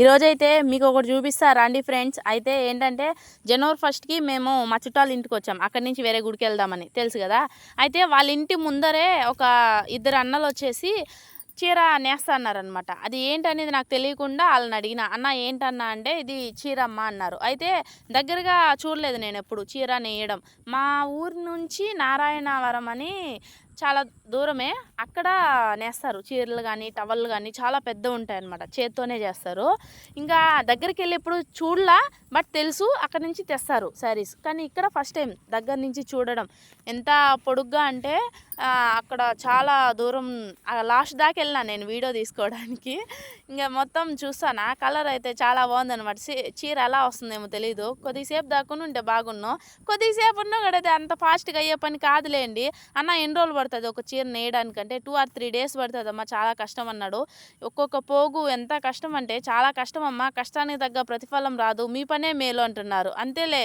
ఈరోజైతే మీకు ఒకటి చూపిస్తా రండి ఫ్రెండ్స్. అయితే ఏంటంటే జనవరి ఫస్ట్కి మేము మా చుట్టాల ఇంటికి వచ్చాం. అక్కడి నుంచి వేరే గుడికి వెళ్దామని. తెలుసు కదా? అయితే వాళ్ళ ఇంటి ముందరే ఒక ఇద్దరు అన్నలు వచ్చేసి చీర నేస్తా అన్నారనమాట అది ఏంటనేది నాకు తెలియకుండా వాళ్ళని అడిగిన అన్న ఏంటన్నా? అంటే ఇది చీర అమ్మ అన్నారు. అయితే దగ్గరగా చూడలేదు నేను ఎప్పుడు చీర నేయడం. మా ఊరి నుంచి నారాయణవరం అని చాలా దూరమే. అక్కడ నేస్తారు. చీరలు కానీ టవల్ కానీ చాలా పెద్ద ఉంటాయి అనమాట చేత్తోనే చేస్తారు. ఇంకా దగ్గరికి వెళ్ళేప్పుడు చూడలా బట్ తెలుసు అక్కడ నుంచి తెస్తారు శారీస్. కానీ ఇక్కడ ఫస్ట్ టైం దగ్గర నుంచి చూడడం. ఎంత పొడుగ్గా అంటే అక్కడ చాలా దూరం లాస్ట్ దాకా వెళ్ళినా నేను వీడియో తీసుకోవడానికి. ఇంకా మొత్తం చూస్తాను. ఆ కలర్ అయితే చాలా బాగుందనమాట చీ- చీర ఎలా వస్తుందేమో తెలీదు. కొద్దిసేపు దాకా ఉంటే బాగున్నాం. కొద్దిసేపు ఉన్నా కూడా అంత ఫాస్ట్గా అయ్యే పని కాదులేండి. అన్న ఎన్ని రోజులు పడుతుంది ఒక చీర నేయడానికంటే టూ ఆర్ త్రీ డేస్ పడుతుందమ్మా చాలా కష్టం అన్నాడు ఒక్కొక్క పోగు ఎంత కష్టం అంటే చాలా కష్టం అమ్మా కష్టానికి తగ్గ ప్రతిఫలం రాదు మీ పనే మేలు అంటున్నారు. అంతేలే.